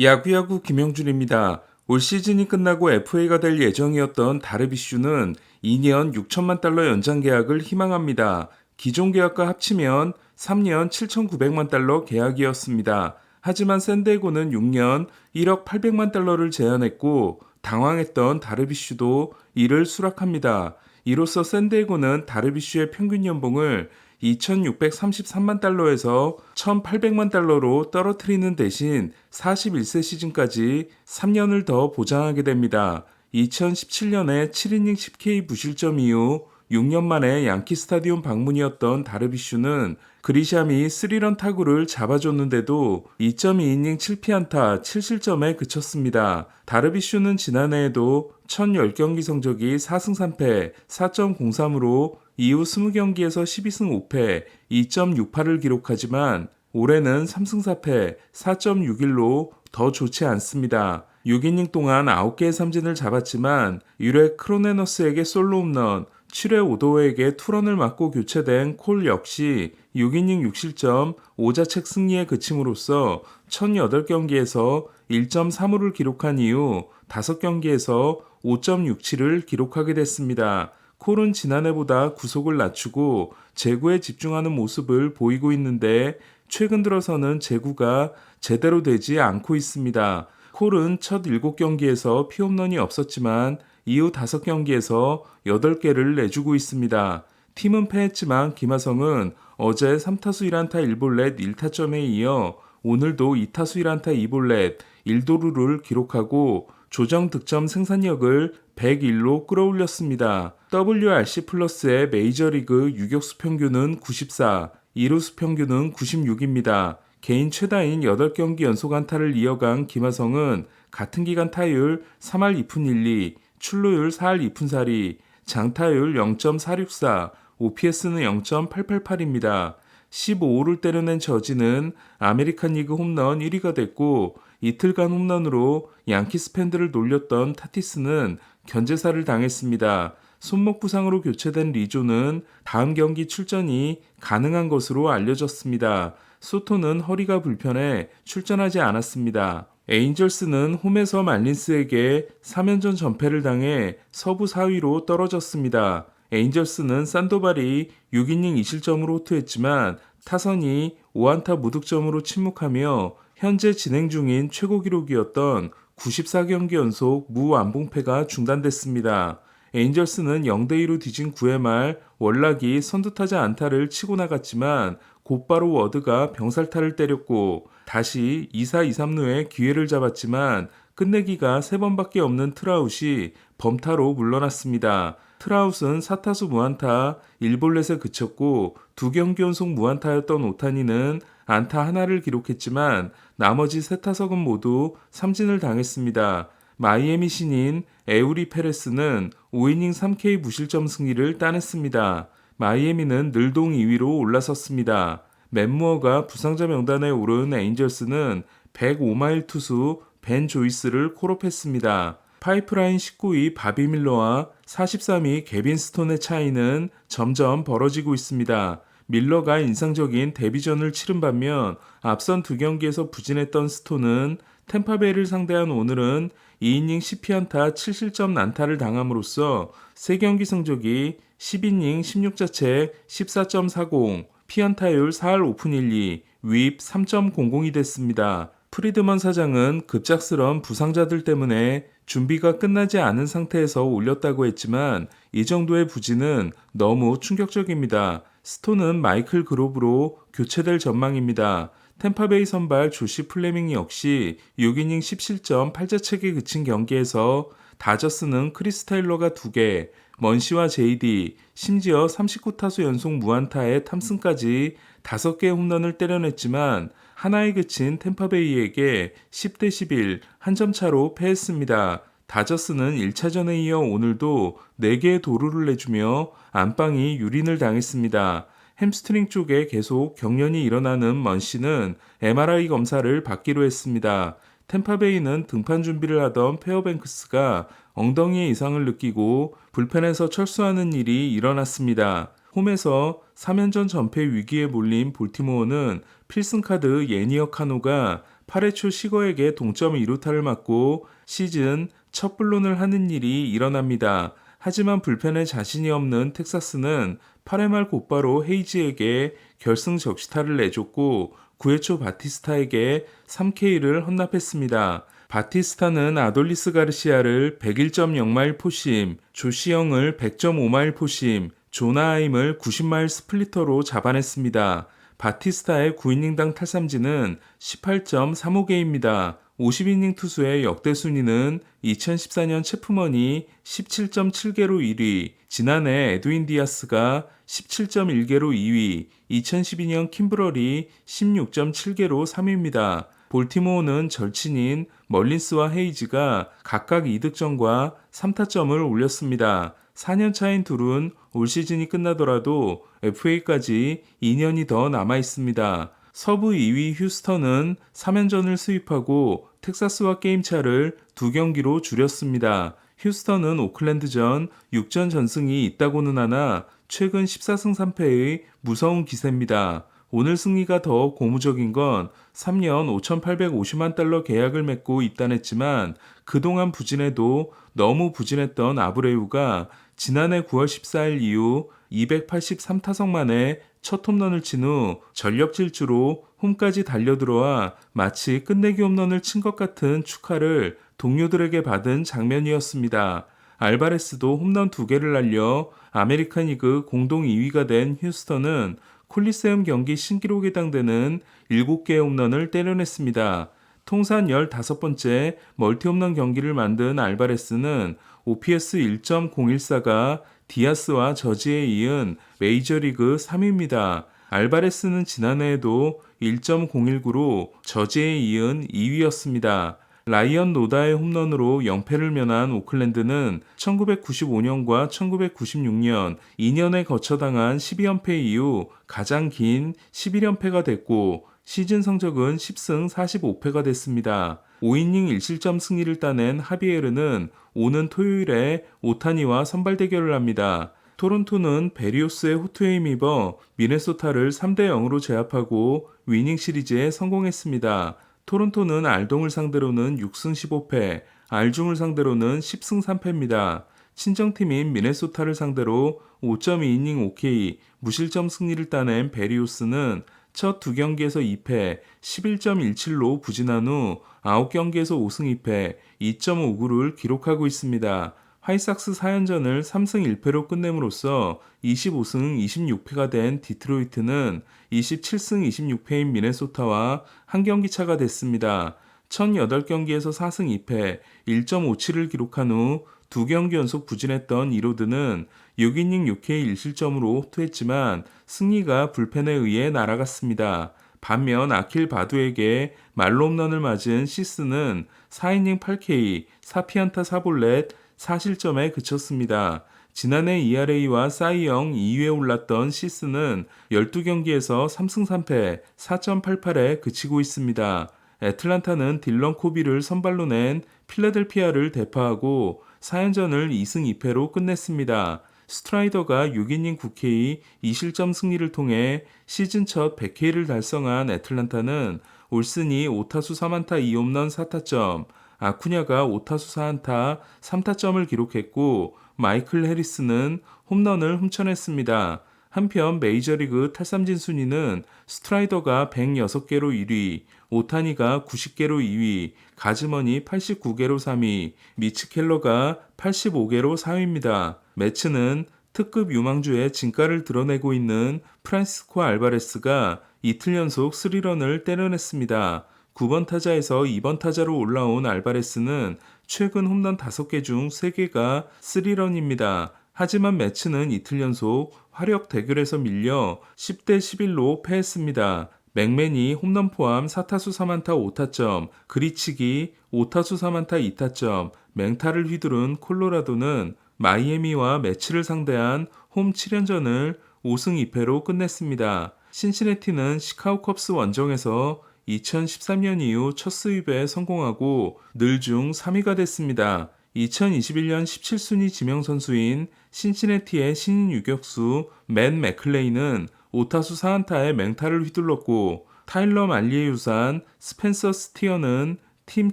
야구야구 김영준입니다. 올 시즌이 끝나고 FA가 될 예정이었던 다르비슈는 2년 6천만 달러 연장 계약을 희망합니다. 기존 계약과 합치면 3년 7,900만 달러 계약이었습니다. 하지만 샌디에고는 6년 1억 800만 달러를 제안했고 당황했던 다르비슈도 이를 수락합니다. 이로써 샌디에고는 다르비슈의 평균 연봉을 2,633만 달러에서 1,800만 달러로 떨어뜨리는 대신 41세 시즌까지 3년을 더 보장하게 됩니다. 2017년에 7이닝 10K 부실점 이후 6년 만에 양키 스타디움 방문이었던 다르비슈는 그리샴이 3런 타구를 잡아줬는데도 2.2이닝 7피안타 7실점에 그쳤습니다. 다르비슈는 지난해에도 1010경기 성적이 4승 3패 4.03으로 이후 20경기에서 12승 5패 2.68을 기록하지만 올해는 3승 4패 4.61로 더 좋지 않습니다. 6이닝 동안 9개의 삼진을 잡았지만 1회 크로네너스에게 솔로 홈런, 7회 오도에게 투런을 맞고 교체된 콜 역시 6이닝 6실점 5자책 승리에 그침으로써 1008경기에서 1.35를 기록한 이후 5경기에서 5.67을 기록하게 됐습니다. 콜은 지난해보다 구속을 낮추고 제구에 집중하는 모습을 보이고 있는데 최근 들어서는 제구가 제대로 되지 않고 있습니다. 콜은 첫 7경기에서 피홈런이 없었지만 이후 5경기에서 8개를 내주고 있습니다. 팀은 패했지만 김하성은 어제 3타수 1안타 1볼넷 1타점에 이어 오늘도 2타수 1안타 2볼넷 1도루를 기록하고 조정 득점 생산력을 101로 끌어올렸습니다. WRC 플러스의 메이저리그 유격수 평균은 94, 이루수 평균은 96입니다. 개인 최다인 8경기 연속 안타를 이어간 김하성은 같은 기간 타율 3할 2푼 1리, 출루율 4할 2푼 4리, 장타율 0.464, OPS는 0.888입니다. 15호를 때려낸 저지는 아메리칸 리그 홈런 1위가 됐고 이틀간 홈런으로 양키스 팬들을 놀렸던 타티스는 견제사를 당했습니다. 손목 부상으로 교체된 리조는 다음 경기 출전이 가능한 것으로 알려졌습니다. 소토는 허리가 불편해 출전하지 않았습니다. 에인절스는 홈에서 말린스에게 3연전 전패를 당해 서부 4위로 떨어졌습니다. 에인절스는 산도발이 6이닝 2실점으로 호투했지만 타선이 5안타 무득점으로 침묵하며 현재 진행 중인 최고 기록이었던 94경기 연속 무완봉패가 중단됐습니다. 에인절스는 0대2로 뒤진 9회 말 월락이 선두타자 안타를 치고 나갔지만 곧바로 워드가 병살타를 때렸고 다시 2사 2삼루에 기회를 잡았지만 끝내기가 3번밖에 없는 트라웃이 범타로 물러났습니다. 트라웃은 4타수 무안타 1볼넷에 그쳤고 두 경기 연속 무안타였던 오타니는 안타 하나를 기록했지만 나머지 세 타석은 모두 삼진을 당했습니다. 마이애미 신인 에우리 페레스는 5이닝 3K 무실점 승리를 따냈습니다. 마이애미는 늘동 2위로 올라섰습니다. 맨무어가 부상자 명단에 오른 에인절스는 105마일 투수 벤 조이스를 콜업했습니다. 파이프라인 19위 바비 밀러와 43위 개빈 스톤의 차이는 점점 벌어지고 있습니다. 밀러가 인상적인 데뷔전을 치른 반면 앞선 두 경기에서 부진했던 스톤은 템파베이를 상대한 오늘은 2이닝 10피안타 7실점 난타를 당함으로써 3경기 성적이 10이닝 16자책 14.40, 피안타율 4할 5푼 1리, 윗 3.00이 됐습니다. 프리드먼 사장은 급작스런 부상자들 때문에 준비가 끝나지 않은 상태에서 올렸다고 했지만 이 정도의 부진은 너무 충격적입니다. 스톤은 마이클 그로브로 교체될 전망입니다. 템파베이 선발 조시 플레밍 역시 6이닝 10실점 8자책에 그친 경기에서 다저스는 크리스 타일러가 2개, 먼시와 제이디, 심지어 39타수 연속 무안타에 탐승까지 5개의 홈런을 때려냈지만 하나에 그친 템파베이에게 10대 11 한 점 차로 패했습니다. 다저스는 1차전에 이어 오늘도 4개의 도루를 내주며 안방이 유린을 당했습니다. 햄스트링 쪽에 계속 경련이 일어나는 먼 씨는 MRI 검사를 받기로 했습니다. 템파베이는 등판 준비를 하던 페어뱅크스가 엉덩이에 이상을 느끼고 불펜에서 철수하는 일이 일어났습니다. 홈에서 3연전 전패 위기에 몰린 볼티모어는 필승카드 예니어 카노가 8회 초 시거에게 동점 2루타를 맞고 시즌 첫 블론을 하는 일이 일어납니다. 하지만 불펜에 자신이 없는 텍사스는 8회 말 곧바로 헤이지에게 결승 적시타를 내줬고 9회 초 바티스타에게 3K를 헌납했습니다. 바티스타는 아돌리스 가르시아를 101.0마일 포심, 조시영을 100.5마일 포심, 조나하임을 90마일 스플리터로 잡아냈습니다. 바티스타의 9이닝당 탈삼진은 18.35개입니다. 50이닝 투수의 역대 순위는 2014년 체프먼이 17.7개로 1위, 지난해 에드윈 디아스가 17.1개로 2위, 2012년 킴브럴이 16.7개로 3위입니다. 볼티모어는 절친인 멀린스와 헤이즈가 각각 2득점과 3타점을 올렸습니다. 4년 차인 둘은 올 시즌이 끝나더라도 FA까지 2년이 더 남아 있습니다. 서부 2위 휴스턴은 3연전을 수입하고 텍사스와 게임차를 두 경기로 줄였습니다. 휴스턴은 오클랜드전 6전 전승이 있다고는 하나 최근 14승 3패의 무서운 기세입니다. 오늘 승리가 더 고무적인 건 3년 5,850만 달러 계약을 맺고 입단했지만 그동안 부진해도 너무 부진했던 아브레우가 지난해 9월 14일 이후 283타석 만에 첫 홈런을 친 후 전력 질주로 홈까지 달려들어와 마치 끝내기 홈런을 친 것 같은 축하를 동료들에게 받은 장면이었습니다. 알바레스도 홈런 두 개를 날려 아메리칸 리그 공동 2위가 된 휴스턴은 콜리세움 경기 신기록에 해당되는 7개의 홈런을 때려냈습니다. 통산 15번째 멀티 홈런 경기를 만든 알바레스는 OPS 1.014가 디아스와 저지에 이은 메이저리그 3위입니다. 알바레스는 지난해에도 1.019로 저지에 이은 2위였습니다. 라이언 노다의 홈런으로 0패를 면한 오클랜드는 1995년과 1996년 2년에 거쳐 당한 12연패 이후 가장 긴 11연패가 됐고 시즌 성적은 10승 45패가 됐습니다. 5이닝 1실점 승리를 따낸 하비에르는 오는 토요일에 오타니와 선발 대결을 합니다. 토론토는 베리오스의 호투에 힘입어 미네소타를 3대 0으로 제압하고 위닝 시리즈에 성공했습니다. 토론토는 알동을 상대로는 6승 15패, 알중을 상대로는 10승 3패입니다. 친정팀인 미네소타를 상대로 5.2이닝 5K 무실점 승리를 따낸 베리오스는 첫 두 경기에서 2패, 11.17로 부진한 후 9경기에서 5승 2패, 2.59를 기록하고 있습니다. 화이삭스 4연전을 3승 1패로 끝냄으로써 25승 26패가 된 디트로이트는 27승 26패인 미네소타와 한 경기 차가 됐습니다. 1008경기에서 4승 2패, 1.57을 기록한 후 두 경기 연속 부진했던 이로드는 6이닝 6K 1실점으로 호투했지만 승리가 불펜에 의해 날아갔습니다. 반면 아킬 바두에게 말로 홈런을 맞은 시스는 4이닝 8K, 4피안타 4볼넷, 4실점에 그쳤습니다. 지난해 ERA와 사이영 2위에 올랐던 시스는 12경기에서 3승 3패, 4.88에 그치고 있습니다. 애틀란타는 딜런 코비를 선발로 낸 필라델피아를 대파하고 4연전을 2승 2패로 끝냈습니다. 스트라이더가 6이닝 9K 2실점 승리를 통해 시즌 첫 100K를 달성한 애틀란타는 올슨이 5타수 3안타 2홈런 4타점, 아쿠냐가 5타수 4안타 3타점을 기록했고 마이클 해리스는 홈런을 훔쳐냈습니다. 한편 메이저리그 탈삼진 순위는 스트라이더가 106개로 1위, 오타니가 90개로 2위, 가즈먼이 89개로 3위, 미츠 켈러가 85개로 4위입니다. 매츠는 특급 유망주의 진가를 드러내고 있는 프란시스코 알바레스가 이틀 연속 스리런을 때려냈습니다. 9번 타자에서 2번 타자로 올라온 알바레스는 최근 홈런 5개 중 3개가 스리런입니다. 하지만 매치는 이틀 연속 화력 대결에서 밀려 10대 11로 패했습니다. 맥맨이 홈런 포함 4타수 3안타 5타점, 그리치기 5타수 3안타 2타점, 맹타를 휘두른 콜로라도는 마이애미와 매치를 상대한 홈 7연전을 5승 2패로 끝냈습니다. 신시내티는 시카고 컵스 원정에서 2013년 이후 첫 수입에 성공하고 늘 중 3위가 됐습니다. 2021년 17순위 지명 선수인 신시내티의 신인 유격수 맨 맥클레이는 5타수 4안타에 맹타를 휘둘렀고 타일러 말리의 유산 스펜서 스티어는 팀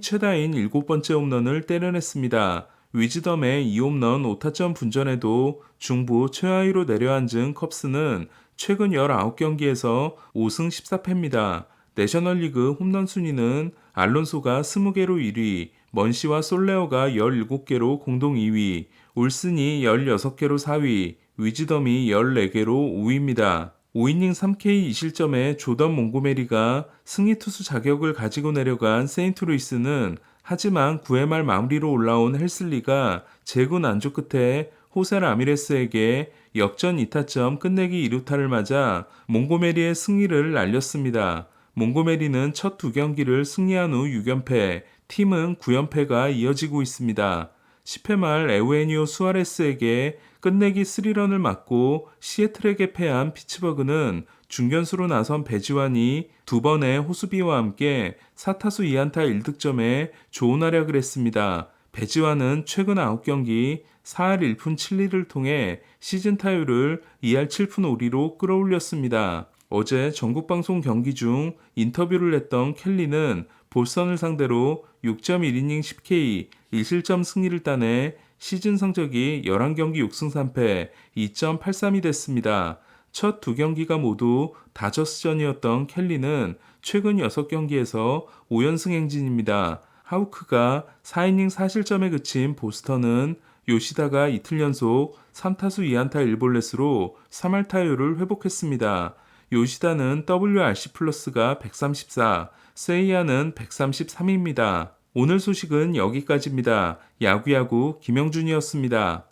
최다인 7번째 홈런을 때려냈습니다. 위즈덤의 2홈런 5타점 분전에도 중부 최하위로 내려앉은 컵스는 최근 19경기에서 5승 14패입니다. 내셔널리그 홈런 순위는 알론소가 20개로 1위, 먼시와 솔레어가 17개로 공동 2위, 울슨이 16개로 4위, 위즈덤이 14개로 5위입니다. 5이닝 3K 2실점에 조던 몽고메리가 승리 투수 자격을 가지고 내려간 세인트루이스는 하지만 9회 말 마무리로 올라온 헬슬리가 제구 난조 끝에 호세 라미레스에게 역전 2타점 끝내기 2루타를 맞아 몽고메리의 승리를 날렸습니다. 몽고메리는 첫 두 경기를 승리한 후 6연패, 팀은 9연패가 이어지고 있습니다. 10회 말 에우에니오 수아레스에게 끝내기 3런을 맞고 시애틀에게 패한 피츠버그는 중견수로 나선 배지환이 두 번의 호수비와 함께 4타수 2안타 1득점에 좋은 활약을 했습니다. 배지환은 최근 9경기 4할 1푼 7리를 통해 시즌 타율을 2할 7푼 5리로 끌어올렸습니다. 어제 전국방송 경기 중 인터뷰를 했던 켈리는 볼선을 상대로 6.1이닝 10K 1실점 승리를 따내 시즌 성적이 11경기 6승 3패 2.83이 됐습니다. 첫 두 경기가 모두 다저스전이었던 켈리는 최근 6경기에서 5연승 행진입니다. 하우크가 4이닝 4실점에 그친 보스턴은 요시다가 이틀 연속 3타수 2안타 1볼넷으로 3할 타율을 회복했습니다. 요시다는 WRC 플러스가 134, 세이야는 133입니다. 오늘 소식은 여기까지입니다. 야구야구 김영준이었습니다.